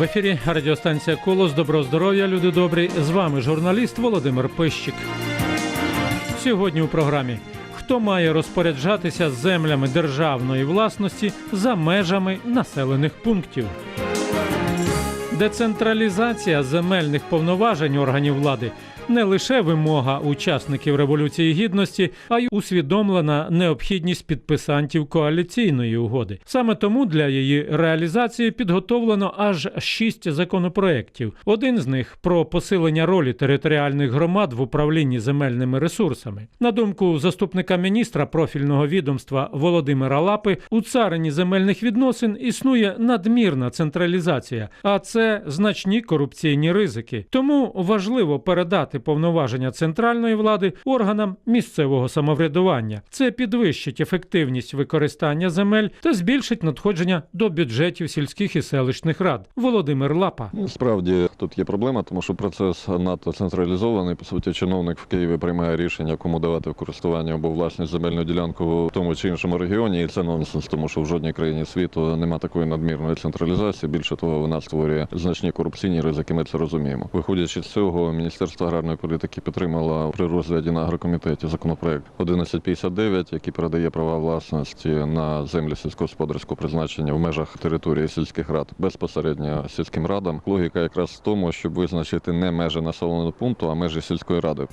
В ефірі радіостанція Колос. Доброго здоров'я, люди добрі. З вами журналіст Володимир Пищик. Сьогодні у програмі хто має розпоряджатися землями державної власності за межами населених пунктів. Децентралізація земельних повноважень органів влади не лише вимога учасників революції гідності, а й усвідомлена необхідність підписантів коаліційної угоди. Саме тому для її реалізації підготовлено аж шість законопроєктів. Один з них про посилення ролі територіальних громад в управлінні земельними ресурсами. На думку заступника міністра профільного відомства Володимира Лапи, у царині земельних відносин існує надмірна централізація, а це значні корупційні ризики. Тому важливо передати повноваження центральної влади органам місцевого самоврядування. Це підвищить ефективність використання земель та збільшить надходження до бюджетів сільських і селищних рад. Володимир Лапа. Ну, Справді тут є проблема, тому що процес надто централізований. По суті, чиновник в Києві приймає рішення, кому давати в користування або власність земельну ділянку в тому чи іншому регіоні, і це нонсенс, тому що в жодній країні світу нема такої надмірної централізації. Більше того, вона створює значні корупційні ризики. Ми це розуміємо. Виходячи з цього, Міністерство аграрної політики підтримала при розгляді на агрокомітеті законопроект 1159, який передає права власності на землі сільськогосподарського призначення в межах території сільських рад безпосередньо сільським радам. Логіка якраз в тому, щоб визначити не межі населеного пункту, а межі сільської ради.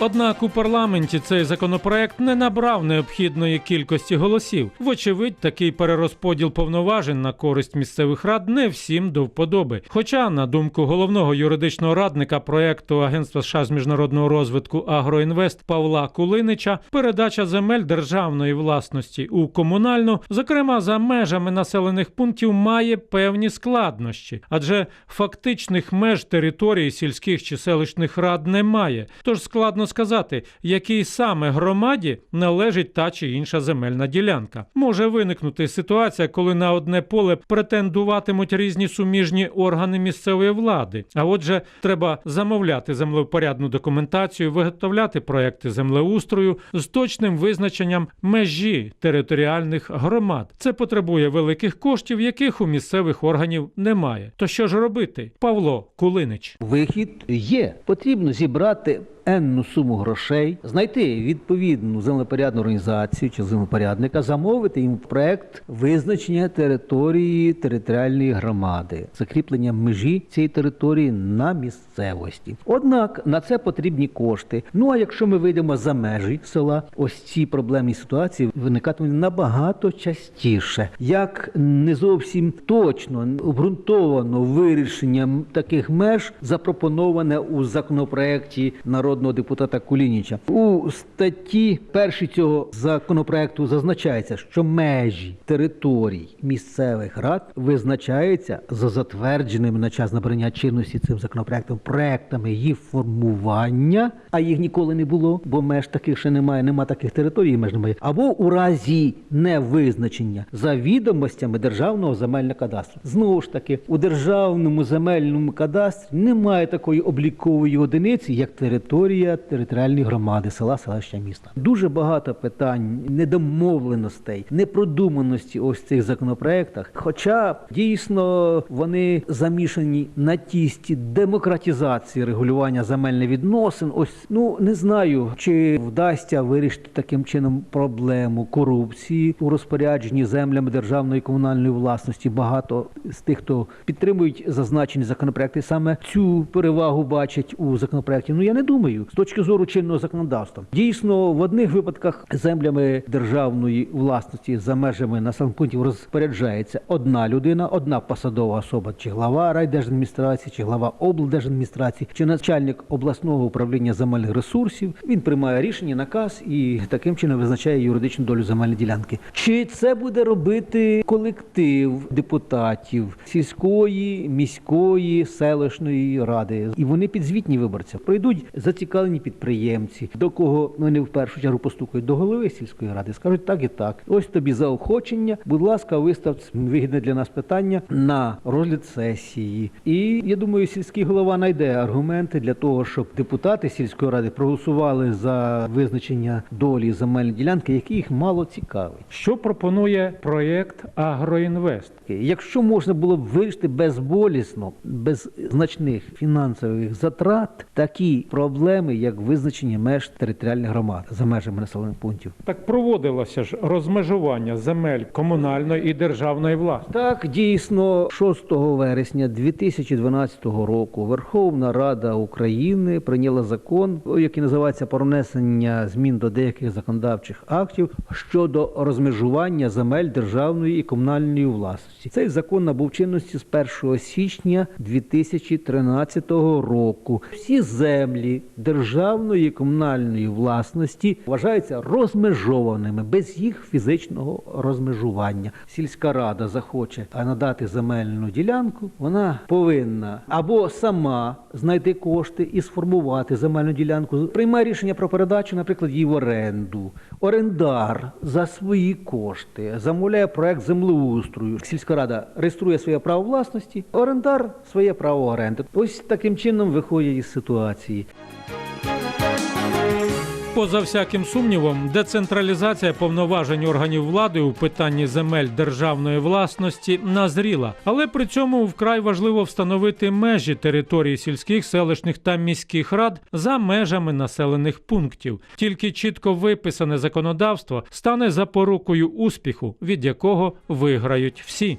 Однак у парламенті цей законопроект не набрав необхідної кількості голосів. Вочевидь, такий перерозподіл повноважень на користь місцевих рад не всім до вподоби. Хоча, на думку головного юридичного радника проекту Агентства США з міжнародного розвитку Агроінвест Павла Кулинича, передача земель державної власності у комунальну, зокрема за межами населених пунктів, має певні складнощі, адже фактичних меж території сільських чи селищних рад немає. Тож складно сказати, якій саме громаді належить та чи інша земельна ділянка. Може виникнути ситуація, коли на одне поле претендуватимуть різні суміжні органи місцевої влади. А отже, треба замовляти землевпорядну документацію, виготовляти проекти землеустрою з точним визначенням межі територіальних громад. Це потребує великих коштів, яких у місцевих органів немає. То що ж робити? Павло Кулинич. Вихід є. Потрібно зібрати енну суму грошей, знайти відповідну землепорядну організацію чи землепорядника, замовити їм проект визначення території територіальної громади, закріплення межі цієї території на місцевості. Однак на це потрібні кошти. Ну а якщо ми вийдемо за межі села, ось ці проблемні ситуації виникатимуть набагато частіше, як не зовсім точно обґрунтовано вирішення таких меж запропоноване у законопроекті народного депутата Кулініча. У статті першій цього законопроекту зазначається, що межі територій місцевих рад визначаються за затвердженими на час набрання чинності цим законопроектом проектами їх формування, а їх ніколи не було, бо меж таких ще немає, нема таких територій, меж немає, або у разі невизначення за відомостями державного земельного кадастру. Знову ж таки, у державному земельному кадастрі немає такої облікової одиниці, як територія територіальної громади, села, селища, міста. Дуже багато питань, недомовленостей, непродуманості ось цих законопроектах. Хоча дійсно вони замішані на тісті демократизації регулювання земельних відносин. Ось ну не знаю, чи вдасться вирішити таким чином проблему корупції у розпорядженні землями державної і комунальної власності. Багато з тих, хто підтримують зазначені законопроекти, саме цю перевагу бачать у законопроекті. Ну я не думаю, з точки зору чинного законодавства. Дійсно, в одних випадках землями державної власності за межами населених пунктів розпоряджається одна людина, одна посадова особа, чи глава райдержадміністрації, чи глава облдержадміністрації, чи начальник обласного управління земельних ресурсів. Він приймає рішення, наказ і таким чином визначає юридичну долю земельної ділянки. Чи це буде робити колектив депутатів сільської, міської, селищної ради? І вони підзвітні виборцям пройдуть за ці зацікавлені підприємці, до кого ну, вони в першу чергу постукають до голови сільської ради, скажуть так і так. Ось тобі заохочення. Будь ласка, вистав вигідне для нас питання на розгляд сесії. І я думаю, сільський голова знайде аргументи для того, щоб депутати сільської ради проголосували за визначення долі земельної ділянки, які їх мало цікавить. Що пропонує проєкт Агроінвест? Якщо можна було б вирішити безболісно, без значних фінансових затрат, такі проблеми, як визначення меж територіальних громад за межами населених пунктів. Так проводилося ж розмежування земель комунальної і державної власності. Так, дійсно, 6 вересня 2012 року Верховна Рада України прийняла закон, який називається про внесення змін до деяких законодавчих актів щодо розмежування земель державної і комунальної власності. Цей закон набув чинності з 1 січня 2013 року. Всі землі державної комунальної власності вважаються розмежованими без їх фізичного розмежування. Сільська рада захоче надати земельну ділянку, вона повинна або сама знайти кошти і сформувати земельну ділянку. Приймає рішення про передачу, наприклад, її в оренду. Орендар за свої кошти замовляє проект землеустрою. Сільська рада реєструє своє право власності, орендар своє право оренди. Ось таким чином виходять із ситуації. Поза всяким сумнівом, децентралізація повноважень органів влади у питанні земель державної власності назріла, але при цьому вкрай важливо встановити межі території сільських, селищних та міських рад за межами населених пунктів. Тільки чітко виписане законодавство стане запорукою успіху, від якого виграють всі.